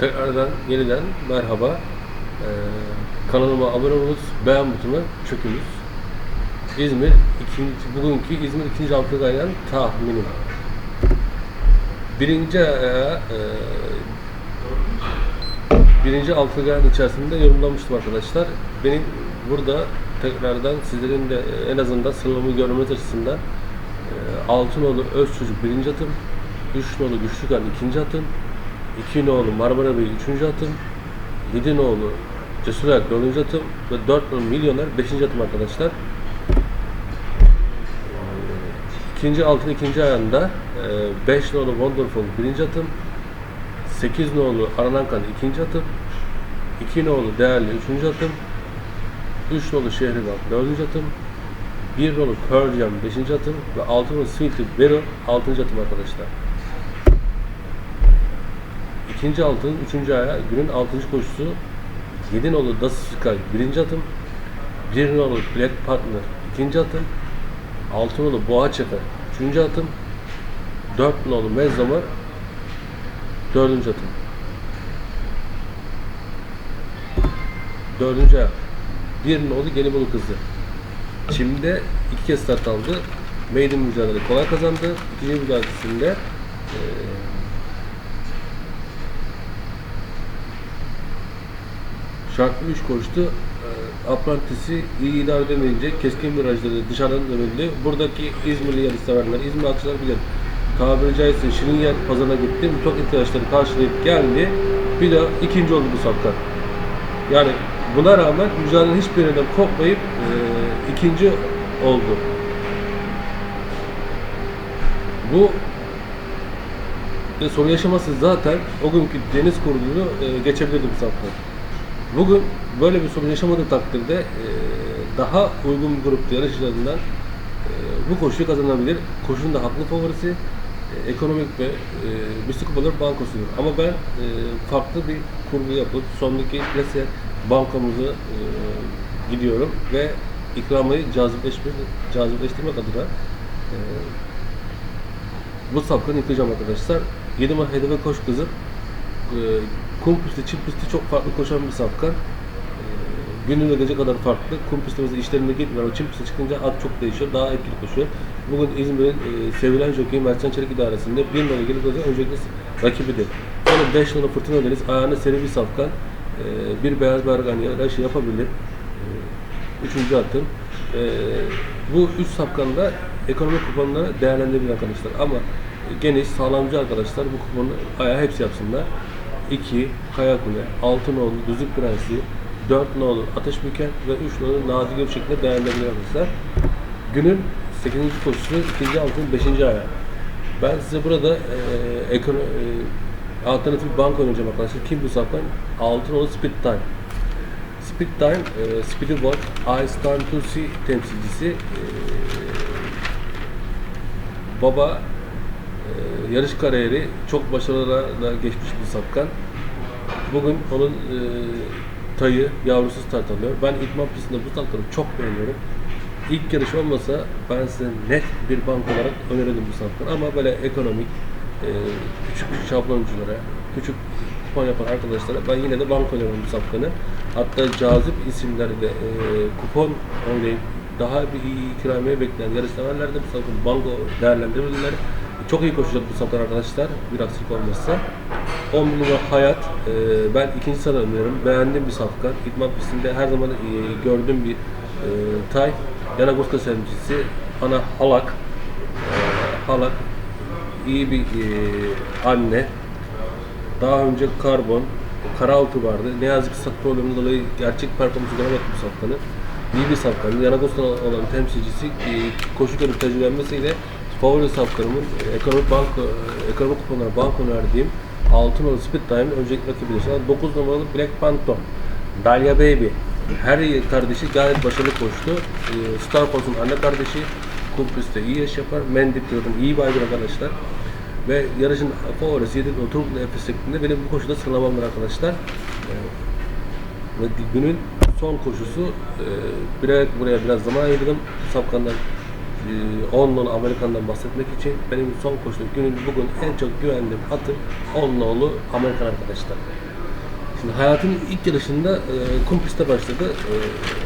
Tekrardan yeniden merhaba. Ee, kanalıma abone olunuz, beğen butonuna çökünüz. İzmir, ikinci, bugünkü İzmir ikinci Afrika'yla tahminim. Birinci ayağı, e, birinci Afrika'nın içerisinde yorumlamıştım arkadaşlar. Benim burada tekrardan sizlerin de e, en azından sıralımı görmeniz açısından e, Altınoğlu Öz Çocuk birinci atım, Üç nolu Güçlükan ikinci atım, iki nolu Marmara Bey üçüncü atım, yedi nolu Cesur Ayak dördüncü atım ve dört nolu Milyoner beşinci atım arkadaşlar. İkinci altın ikinci ayağında 5 nolu Wonderful birinci atım, 8 nolu Aranankan ikinci atım, 2 nolu Değerli üçüncü atım, 3 nolu Şehriban dördüncü atım, 1 nolu Jam beşinci atım ve 6 nolu Sweetie Barrel altıncı atım arkadaşlar. İkinci altın, üçüncü ayağı günün altıncı koşusu 7 nolu Das Sky birinci atım, 1 nolu Black Partner ikinci atım, 6 nolu Boğa Çakar üçüncü atım, 4 nolu Mezzamar dördüncü atım. Dördüncü ayak. Bir nolu Gelibolu kızı. Çim'de iki kez start aldı. Maiden mücadele kolay kazandı. İkinci mücadelesinde eee Şartlı 3 koştu. E, iyi idare edemeyince keskin virajları dışarıdan dönüldü. Buradaki İzmirli yarış severler, İzmir akçılar bilir. Tabiri caizse şirin yer pazarına gitti. Çok ihtiyaçları karşılayıp geldi. Bir de ikinci oldu bu safkan. Yani buna rağmen mücadelenin hiçbirinden kopmayıp e, ikinci oldu. Bu sorun yaşaması zaten o günkü deniz kurduğunu e, geçebilirdi bu safkan. Bugün böyle bir sorun yaşamadığı takdirde e, daha uygun bir grupta yarışacağından e, bu koşuyu kazanabilir. Koşunun da haklı favorisi e, ekonomik ve e, Misli Kupalar bankosudur. Ama ben farklı bir kurgu yapıp sondaki plase bankamızı gidiyorum ve ikramayı cazipleştirmek adına bu safkanı yıkayacağım arkadaşlar. 7 numara hedefe koş kızım. E, kum pisti, çim pisti çok farklı koşan bir safkan. E, gündüz ve gece kadar farklı. Kum pistimizde işlerinde gitmiyor. O çim pisti çıkınca at çok değişiyor. Daha etkili koşuyor. Bugün İzmir'in e, sevilen jockey Mertcan Çelik idaresinde bir numara gelip koşan öncelikle rakibidir. Sonra 5 numara Fırtına Deniz ayağına seri bir safkan. E, bir beyaz bergan yarışı yapabilir. E, üçüncü atım. E, bu üç safkanda ekonomik kuponları değerlendirebilir arkadaşlar. Ama geniş, sağlamcı arkadaşlar bu kuponu ayağı hepsi yapsınlar. 2 Kaya Kule, 6 nolu Düzlük Prensi, 4 nolu Ateş Büken ve 3 nolu Nadir bir şekilde değerlendirebilir arkadaşlar. Günün 8. koşusu, 2. altın 5. ayağı. Ben size burada e, e, alternatif banka oynayacağım arkadaşlar. Kim bu safkan? 6 nolu Speed Time. Speed Time, e, Speedy World, I Stand to See temsilcisi e, baba yarış kariyeri çok başarılarla geçmiş bir sapkan. Bugün onun e, tayı yavrusu start alıyor. Ben idman pistinde bu sapkanı çok beğeniyorum. İlk yarış olmasa ben size net bir bank olarak önerirdim bu sapkanı. Ama böyle ekonomik, e, küçük şablonculara, küçük kupon yapan arkadaşlara ben yine de bank öneririm bu sapkanı. Hatta cazip isimlerde e, kupon oynayıp daha bir iyi ikramiye bekleyen yarışseverler de bu sapkanı banko değerlendirebilirler. Çok iyi koşacak bu safkan arkadaşlar bir aksilik olmazsa. 10 numara Hayat. e, ben ikinci sıra öneriyorum. Beğendiğim bir safkan. İdman pistinde her zaman e, gördüğüm bir e, tay. Yanagoska sevgisi. Ana Halak. E, Halak. iyi bir e, anne. Daha önce Karbon, Karaltı vardı. Ne yazık ki sat problemi dolayı gerçek performansı göremedik bu safkanı. İyi bir safkanı. Yanagos'tan olan temsilcisi e, koşu dönüp tecrübelenmesiyle favori safkanımın e, ekonomik banko, e, ekonomik kuponlara banko önerdiğim 6 numaralı Speed Time'ın öncelikli rakibidir. Sonra 9 numaralı Black Phantom, Dahlia Baby. Her kardeşi gayet başarılı koştu. E, Star Force'un anne kardeşi. Kumpus'ta iyi yaş yapar. Mendy Piyot'un iyi baydır arkadaşlar. Ve yarışın favorisi 7 Oturuklu Efes şeklinde benim bu koşuda sıralamam var arkadaşlar. Ve günün son koşusu e, buraya, biraz zaman ayırdım. Safkan'dan e, 10 nolu Amerikan'dan bahsetmek için benim son koşu günün bugün en çok güvendiğim atım 10 nolu Amerikan arkadaşlar. Şimdi hayatının ilk yarışında e, kum başladı.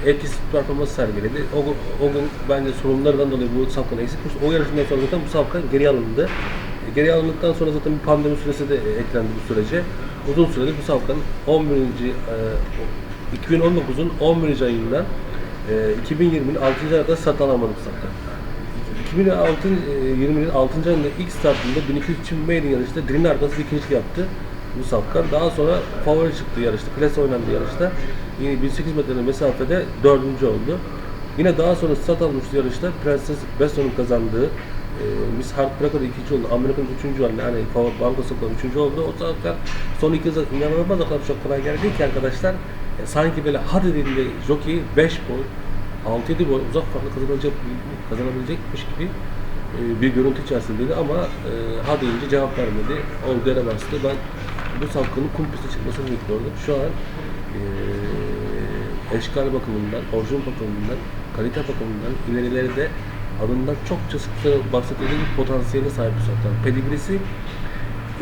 E, etkisiz performans sergiledi. O, o gün bence sorunlardan dolayı bu safkan eksikmiş. O yarışından sonra zaten bu safkan geri alındı. E, geri alındıktan sonra zaten bir pandemi süresi de e, eklendi bu sürece. Uzun süredir bu safkan 11. E, 2019'un 11. ayından e, 2020'nin 6. ayına kadar satın alamadı bu safkan. 2006 e, 20'nin 6. ayında ilk startında 1200 çim maiden yarışta Dirin arkası ikincilik yaptı bu safkan. Daha sonra favori çıktı yarışta. Klas oynandı yarışta. Yine 1800 metrelik mesafede dördüncü oldu. Yine daha sonra start almıştı yarışta. Prenses Beston'un kazandığı e, Miss Heartbreaker'da ikinci oldu. Amerika'nın üçüncü oldu. Yani banko sokağın üçüncü oldu. O safkan son iki yıl inanılmaz o kadar çok kolay geldi ki arkadaşlar. E, sanki böyle hadi dediğinde jockey 5 boy 6-7 boy uzak farklı kazanabilecek, kazanabilecekmiş gibi e, bir görüntü içerisindeydi ama e, ha deyince cevap vermedi. Yere bastı. Ben bu safkanın kum piste çıkmasını bekliyordum. Şu an e, eşkal bakımından, orijin bakımından, kalite bakımından ilerilerde adından çokça sıkça bahsedilecek bir potansiyele sahip bu safkan. Pedigrisi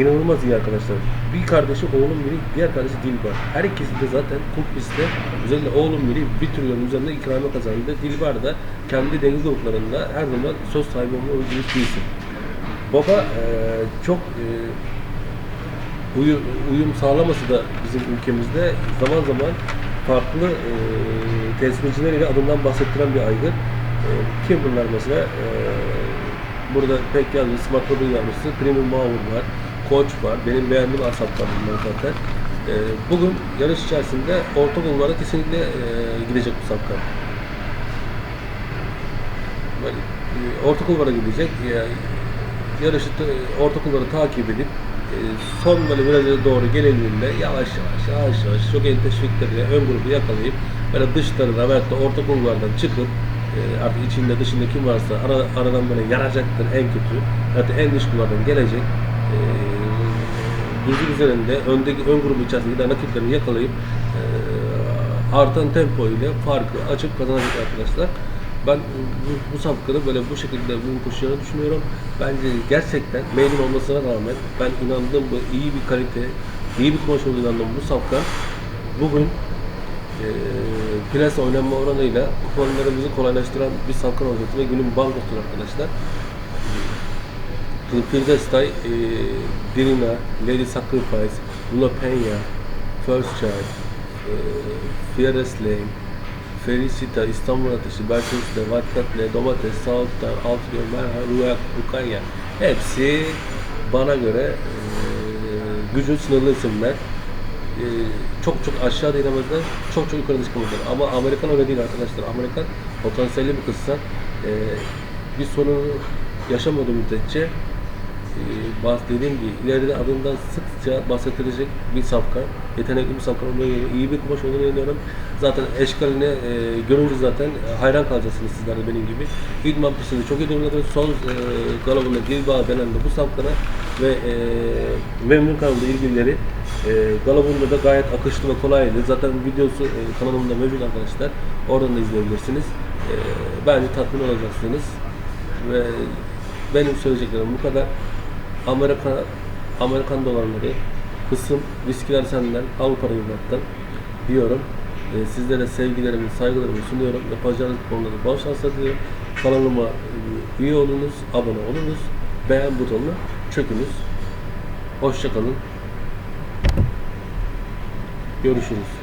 İnanılmaz iyi arkadaşlar. Bir kardeşi oğlum biri, diğer kardeşi Dilbar. Her ikisi de zaten kum pistte özellikle oğlum biri bir trilyonun üzerinde ikramiye kazandı. Dilbar da kendi deniz gruplarında her zaman söz sahibi olma bir isim. Baba eee, çok eee, uyu- uyum sağlaması da bizim ülkemizde zaman zaman farklı eee temsilcileriyle adından bahsettiren bir aygır. Eee, kim bunlar mesela? Eee, burada pek yazıyor. Smart Robin yavrusu, Premium Mauer var, Koç var. Benim beğendiğim asaplar bunlar zaten. Eee, bugün yarış içerisinde orta kulvara kesinlikle eee, gidecek bu sapkan. Böyle, eee, orta kulvara gidecek. Yani yarışı ta- orta kulvarı takip edip e, son böyle viraja doğru gelindiğinde yavaş yavaş yavaş yavaş çok el teşvikleriyle ön grubu yakalayıp böyle dışlarına veyahut da orta kulvardan çıkıp e, artık içinde dışında kim varsa ara, aradan böyle yaracaktır en kötü. Hatta en dış kulvardan gelecek. E, düzlük üzerinde öndeki ön grubu içerisinde rakiplerini yakalayıp e, artan tempo ile farkı açıp kazanacak arkadaşlar. Ben bu, bu safkanı böyle bu şekilde bu koşacağını düşünüyorum. Bence gerçekten mailin olmasına rağmen ben inandığım bu iyi bir kalite, iyi bir olduğuna inandığım bu safkan bugün e, plas oynanma oranıyla kuponlarımızı kolaylaştıran bir safkan olacaktır ve günün bankosudur arkadaşlar. Şimdi Pirdestay, e, Dirina, Lady Sacrifice, Lula Peña, First Child, e, Fearless Lane, Felicita, İstanbul Ateşi, Berkens'le, Vatkatle, Domates, South'tan, Altıyor, Merha, Ruyak, Rukanya hepsi bana göre e, gücün sınırlı isimler. E, çok çok aşağı inemezler, çok çok yukarı çıkamazlar. Ama Amerikan öyle değil arkadaşlar. Amerikan potansiyelli bir kızsa e, bir sorunu yaşamadığı müddetçe e, bahs- dediğim gibi ileride adından sıkça bahsedilecek bir safkan, yetenekli bir safkan olduğunu inanıyorum. iyi bir kumaş olduğunu inanıyorum. Zaten eşkalini e, görünce zaten e, hayran kalacaksınız sizler de benim gibi. İdman pistinde çok iyi durumdadır. Son e, galabında Gilbağ denen de bu safkana ve e, memnun kaldı ilgilileri. E, galabında da gayet akışlı ve kolaydı. Zaten videosu e, kanalımda mevcut arkadaşlar. Oradan da izleyebilirsiniz. E, bence tatmin olacaksınız. Ve benim söyleyeceklerim bu kadar. Amerika Amerikan dolarları, kısım viskiler senden, Avrupa Yılmak'tan diyorum. Ee, sizlere sevgilerimi, saygılarımı sunuyorum. Yapacağınız konuda bol şanslar diliyorum. Kanalıma e, üye olunuz, abone olunuz. Beğen butonuna çökünüz. Hoşçakalın. Görüşürüz.